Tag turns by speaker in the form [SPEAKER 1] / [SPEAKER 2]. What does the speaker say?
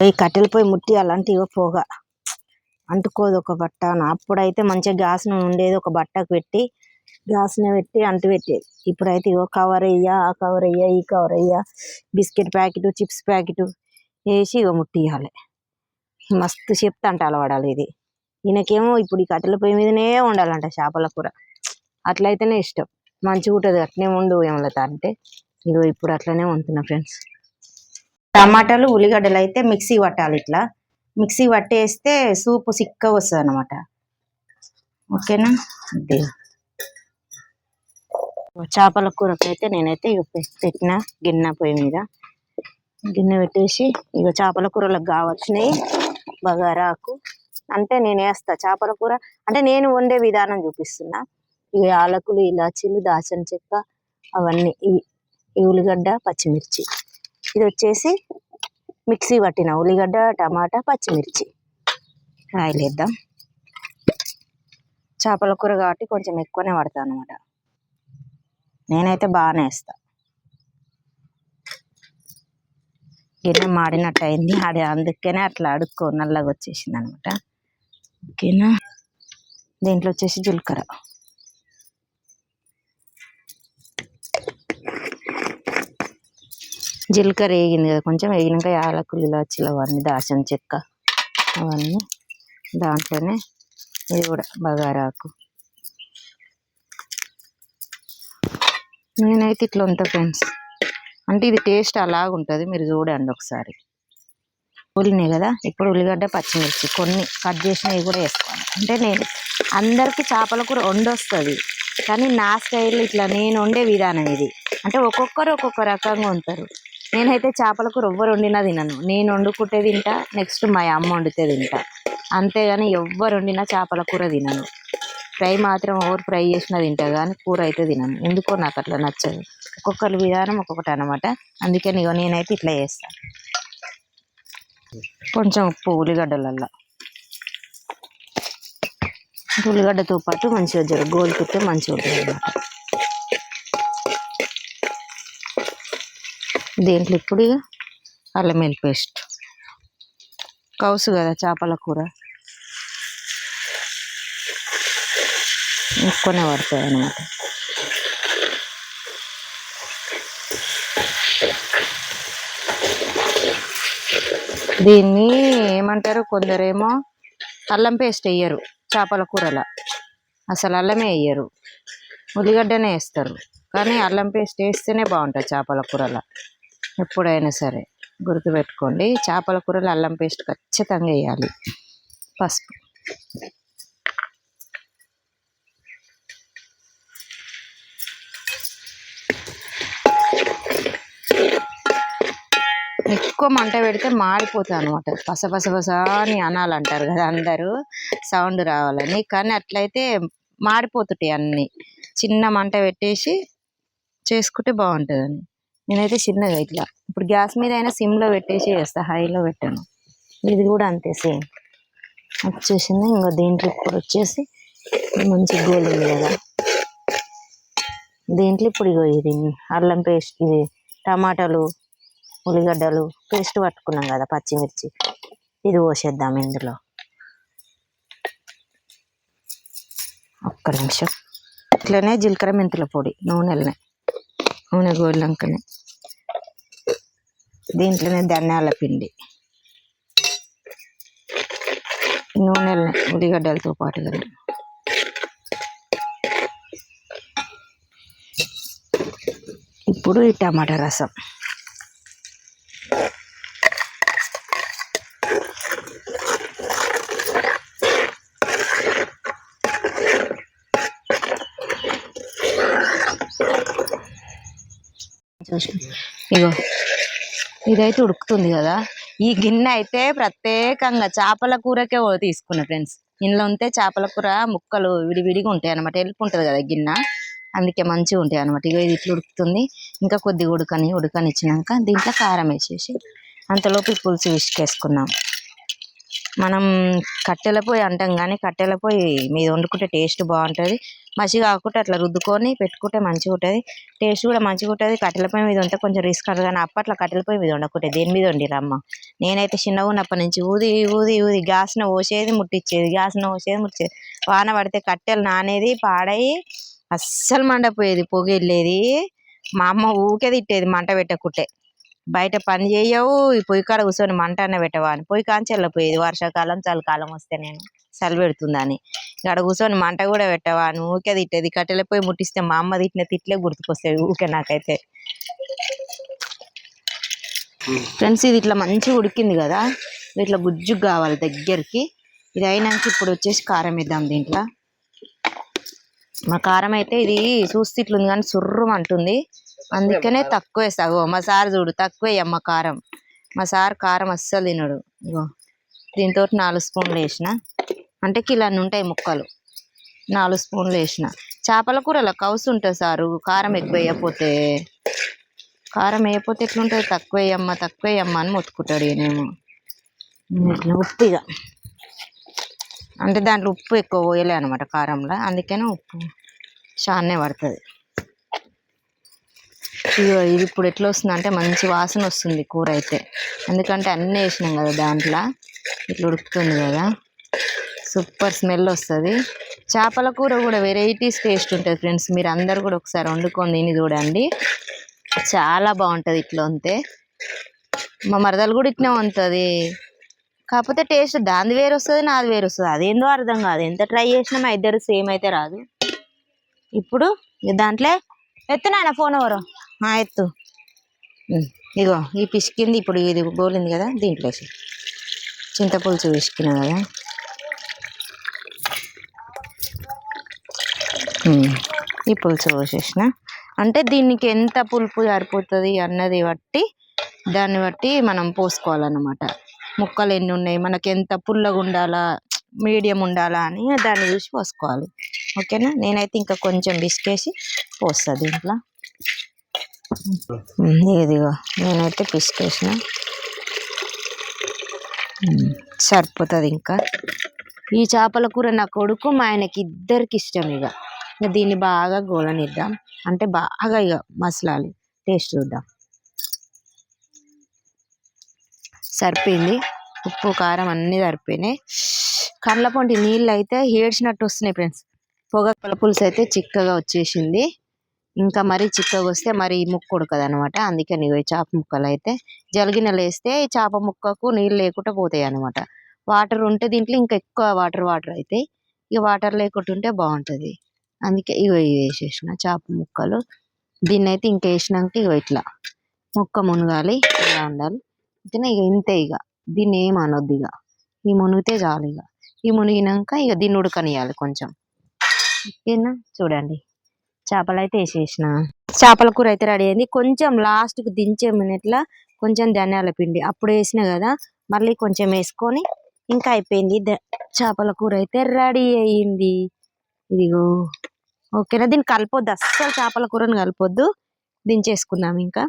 [SPEAKER 1] ఈ కట్టెల పొయ్యి ముట్టి అలాంటివి పోగా. అంటుకోదు ఒక బట్ట. అప్పుడైతే మంచిగా గ్యాస్ను ఉండేది ఒక బట్టకు పెట్టి గ్యాస్ని పెట్టి అంటు పెట్టేది. ఇప్పుడైతే ఇగో కవర్ అయ్యా ఆ కవర్ అయ్యా ఈ కవర్ అయ్యా బిస్కెట్ ప్యాకెట్ చిప్స్ ప్యాకెట్ వేసి ఇగో ముట్టియాలి మస్తు చెప్తా అంట అలవాడాలి ఇది. ఈయనకేమో ఇప్పుడు ఈ కట్టెల పొయ్యి మీదనే ఉండాలంట చేపల కూర. అట్లయితేనే ఇష్టం. మంచిగా ఉంటుంది అట్లనే ఉండు ఏమలత అంటే ఇగో ఇప్పుడు అట్లనే ఉంటున్నా ఫ్రెండ్స్. టమాటాలు ఉల్లిగడ్డలు అయితే మిక్సీ పట్టాలి ఇట్లా. మిక్సీ పట్టేస్తే సూప్ సిక్కగా వస్తుంది అనమాట ఓకేనా? అదే చేపల కూరకు అయితే నేనైతే ఇక పెట్టిన గిన్నె పొయ్యి మీద. గిన్నె పెట్టేసి ఇక చేపల కూరలకు కావాల్సినవి బగారాకు. అంటే నేను వేస్తా చేపల కూర. అంటే నేను వండే విధానం చూపిస్తున్నా. ఇక యాలకులు ఇలాచీలు దాచిన చెక్క అవన్నీ ఈ ఉల్లిగడ్డ పచ్చిమిర్చి. ఇది వచ్చేసి మిక్సీ పట్టిన ఉల్లిగడ్డ టమాటా పచ్చిమిర్చి. ఆయిల్ వేద్దాం చేపల కూర కాబట్టి కొంచెం ఎక్కువనే పడతాను అనమాట నేనైతే బాగానే వేస్తా. గిన్నె మాడినట్టు అయింది అది అందుకనే అట్లా అడుక్కో నల్లగా వచ్చేసింది అనమాట ఓకేనా? దీంట్లో వచ్చేసి జీలకర్ర. జీలకర్ర వేగింది కదా కొంచెం వేగినాక యాలకులు ఇలాచీలు అవన్నీ దాచిన చెక్క అవన్నీ దాంట్లోనే ఇది కూడా బగారాకు. నేనైతే ఇట్లా ఉంటా ఫ్రెండ్స్. అంటే ఇది టేస్ట్ అలాగుంటుంది మీరు చూడండి ఒకసారి. ఉల్లినాయి కదా ఇప్పుడు ఉల్లిగడ్డ పచ్చిమిర్చి కొన్ని కట్ చేసినవి కూడా వేసుకోవాలి. అంటే నేను అందరికీ చేపల కూర వండొస్తుంది కానీ నా స్టైల్ ఇట్లా నేను వండే విధానం ఇది. అంటే ఒక్కొక్కరు ఒక్కొక్క రకంగా ఉంటారు నేనైతే చేపల కూర ఎవ్వరు వండినా తినను. నేను వండుకుంటే తింటా నెక్స్ట్ మా అమ్మ వండితే తింటా. అంతేగాని ఎవ్వరు వండినా చేపల కూర తినను. ఫ్రై మాత్రం ఓవర్ ఫ్రై చేసినా తింటా కానీ కూర అయితే తినను. ఎందుకో నాకు అట్లా నచ్చదు. ఒక్కొక్కరి విధానం ఒక్కొక్కటి అనమాట అందుకని ఇగో నేనైతే ఇట్లా చేస్తాను కొంచెం ఉప్పు ఉల్లిగడ్డలల్లో. ఉల్లిగడ్డతో పాటు మంచిగా జర గోలుతుంటే మంచిగా ఉంటుంది అన్నమాట దీంట్లో ఇప్పుడు ఇక అల్లం వెల్లి పేస్ట్. కౌసు కదా చేపల కూర. ఎక్కువనే పడతాయి అన్నమాట. దీన్ని ఏమంటారు కొందరేమో అల్లం పేస్ట్ వేయరు చేపల కూరలో. అసలు అల్లమే వేయరు. ఉల్లిగడ్డనే వేస్తారు. కానీ అల్లం పేస్ట్ వేస్తేనే బాగుంటుంది చేపల కూరలో. ఎప్పుడైనా సరే గుర్తుపెట్టుకోండి. చేపల కూరలో అల్లం పేస్ట్ ఖచ్చితంగా వేయాలి. పసుపు. ఎక్కువ మంట పెడితే మాడిపోతుంది అనమాట పస పస పస అని అనాలంటారు కదా అందరూ. సౌండ్ రావాలని. కానీ అట్లయితే మాడిపోతుంటాయి అన్నీ. చిన్న మంట పెట్టేసి చేసుకుంటే బాగుంటుందని. నేనైతే చిన్నగా ఇట్లా. ఇప్పుడు గ్యాస్ మీద అయినా సిమ్లో పెట్టేసి వేస్తా హైలో పెట్టాను. ఇది కూడా అంతే సేమ్ వచ్చేసింది ఇంకా దీంట్లో ఇప్పుడు వచ్చేసి మంచి గోలు కదా. దీంట్లో ఇప్పుడు ఇగో ఇది అల్లం పేస్ట్ ఇది టమాటాలు ఉల్లిగడ్డలు పేస్ట్ పట్టుకున్నాం కదా పచ్చిమిర్చి. ఇది పోసేద్దాం ఇందులో. ఒక్క నిమిషం. ఇట్లనే జీలకర్ర మెంతుల పొడి నూనెలనే. నూనె గోళ్ళంకనే దీంట్లోనే ధనియాల పిండి. నూనెలనే ఉల్లిగడ్డలతో పాటు ఇప్పుడు ఈ టమాటా రసం. ఇగో ఇదైతే ఉడుకుతుంది కదా. ఈ గిన్నె అయితే ప్రత్యేకంగా చేపల కూరకే తీసుకున్న తీసుకున్నా ఫ్రెండ్స్. ఇందులో ఉంటే చేపల కూర ముక్కలు విడివిడిగా ఉంటాయి అనమాట ఎలుపు ఉంటుంది కదా గిన్నె. అందుకే మంచిగా ఉంటాయి అనమాట ఇక ఇది ఇట్లా ఉడుకుతుంది. ఇంకా కొద్దిగా ఉడకని ఉడకనిచ్చినాక దీంట్లో కారం వేసేసి అంతలోపు పులుసు విసుకేసుకున్నాం మనం కట్టెల పొయ్యి అంటాం కానీ కట్టెల పొయ్యి మీద వండుకుంటే టేస్ట్ బాగుంటుంది. మసి కాకుండా అట్లా రుద్దుకొని పెట్టుకుంటే మంచిగా ఉంటుంది. టేస్ట్ కూడా మంచిగా ఉంటుంది. కట్టెల పొయ్యి మీద ఉంటే కొంచెం రిస్క్ అంటారు కానీ అప్పట్లో కట్టెల పొయ్యి మీద వండకుంటే దేని మీద వండిరమ్మ? నేనైతే చిన్నగా ఉన్నప్పటి నుంచి ఊది ఊది ఊది గ్యాస్ను పోసేది ముట్టించేది గ్యాస్ను పోసేది ముట్టించేది వాన పడితే కట్టెలు నానేది పాడయి అస్సలు మండపోయేది పొగ వెళ్ళేది మా అమ్మ ఊకే తిట్టేది మంట పెట్టకుంటే. బయట పని చేయవు ఈ పొయ్యి కాడ కూర్చొని మంట అన్న పెట్టవా అని పొయ్యి కాంచెల్లో పోయేది వర్షాకాలం చలికాలం వస్తే నేను చలి పెడుతుందని. ఇక్కడ కూర్చొని మంట కూడా పెట్టవా అని ఊకే తిట్టేది కట్టెల పొయ్యి ముట్టిస్తే మా అమ్మ తిట్టిన తిట్లే గుర్తుకొస్తాయి ఊకే నాకైతే. ఫ్రెండ్స్ ఇది ఇట్లా మంచిగా ఉడికింది కదా ఇట్లా గుజ్జు కావాలి దగ్గరికి. ఇది అయినాక ఇప్పుడు వచ్చేసి కారం వేద్దాం దీంట్లో. మా కారం అయితే ఇది చూస్తే ఇట్లుంది కానీ సుర్రం అంటుంది. అందుకనే తక్కువ వేస్తావు మా సార్ చూడు తక్కువ అమ్మ కారం. మా సార్ కారం అస్సలు తినడు. ఇగో దీంతో నాలుగు స్పూన్లు వేసిన. అంటే కిలోన్ని ఉంటాయి ముక్కలు. నాలుగు స్పూన్లు వేసిన. చేపల కూరలో కౌసు ఉంటుంది సారు. కారం ఎక్కువ వేయకపోతే. కారం వేయకపోతే ఎట్లుంటుంది? తక్కువ వేయమ్మ తక్కువ వేయమ్మ అని మొత్తుకుంటాడు ఈయనేమో ఇట్లా ఉప్పు ఇక అంటే దాంట్లో ఉప్పు ఎక్కువ పోయలే అనమాట కారంలో. అందుకనే ఉప్పు చానే పడుతుంది. ఇది ఇప్పుడు ఎట్లా వస్తుంది అంటే మంచి వాసన వస్తుంది కూర అయితే. ఎందుకంటే అన్నీ వేసినాం కదా దాంట్లో. ఇట్లా ఉడుకుతుంది కదా. సూపర్ స్మెల్ వస్తుంది. చేపల కూర కూడా వెరైటీస్ టేస్ట్ ఉంటుంది ఫ్రెండ్స్. మీరు అందరు కూడా ఒకసారి వండుకొని తిని చూడండి. చాలా బాగుంటుంది ఇట్లా అంతే మా మరదలు కూడా ఇట్లా ఉంటుంది కాకపోతే టేస్ట్ దాని వేరు వస్తుంది నాది వేరు వస్తుంది. అదేందో అర్థం కాదు. ఎంత ట్రై చేసినా మా ఇద్దరు సేమ్ అయితే రాదు. ఇప్పుడు దాంట్లో ఎత్తు ఫోన్ ఎవరు? ఎత్తు. ఇగో ఈ పిసికింది ఇప్పుడు ఇది గోలింది కదా దీంట్లో వేసి చింతపులుసు పిసికినా కదా. ఈ పులుసు పోసేసిన. అంటే దీనికి ఎంత పులుపు సరిపోతుంది అన్నది బట్టి దాన్ని బట్టి మనం పోసుకోవాలన్నమాట. ముక్కలు ఎన్ని ఉన్నాయి మనకి ఎంత పుల్లగా ఉండాలా మీడియం ఉండాలా అని దాన్ని చూసి పోసుకోవాలి. ఓకేనా? నేనైతే ఇంకా కొంచెం బిస్కేసి పోస్తా దీంట్లో. ఇదిగో నేనైతే పిసికేసిన సరిపోతుంది ఇంకా. ఈ చేపల కూర నా కొడుకు మా ఆయనకి ఇద్దరికి ఇష్టం ఇక ఇక దీన్ని బాగా గోలనిద్దాం. అంటే బాగా ఇక మసలాలి. టేస్ట్ చూద్దాం. సరిపోయింది. ఉప్పు కారం అన్నీ సరిపోయినాయి. కళ్ళ పొంటి నీళ్ళు అయితే ఏడ్చినట్టు వస్తున్నాయి ఫ్రెండ్స్. పొగ పులుసు అయితే చిక్కగా వచ్చేసింది. ఇంకా మరీ చిక్కగా వస్తే మరి ముక్క ఉడకదు అందుకే అందుకని చేప ముక్కలు అయితే జలగినలు వేస్తే చేప ముక్కకు నీళ్ళు లేకుండా పోతాయి అనమాట వాటర్ ఉంటే దీంట్లో ఇంకా ఎక్కువ వాటర్ వాటర్ అవుతాయి ఇక వాటర్ లేకుండా ఉంటే బాగుంటుంది. అందుకే ఇగో ఇవి వేసేసిన చేప ముక్కలు. దీన్ని అయితే ఇంకా వేసినాక ఇగో ఇట్లా ముక్క మునగాలి ఇలా ఉండాలి. ఇతనే ఇక ఇంతే ఇక దీన్ని ఏం అనొద్దు ఇక ఈ మునిగితే చాలు ఇక ఈ మునిగినాక ఇక దీన్ని ఉడకనియాలి కొంచెం. ఓకేనా? చూడండి. చేపలు అయితే వేసేసిన. చేపల కూర అయితే రెడీ అయింది. కొంచెం లాస్ట్కి దించే మినిట్ల కొంచెం ధనియాల పిండి అప్పుడు వేసిన కదా మళ్ళీ కొంచెం వేసుకొని ఇంకా అయిపోయింది. చేపల కూర అయితే రెడీ అయ్యింది ఇదిగో ఓకేనా? దీన్ని కలపొద్దు. అస్సలు చేపల కూరను కలపొద్దు. దించేసుకుందాం ఇంకా.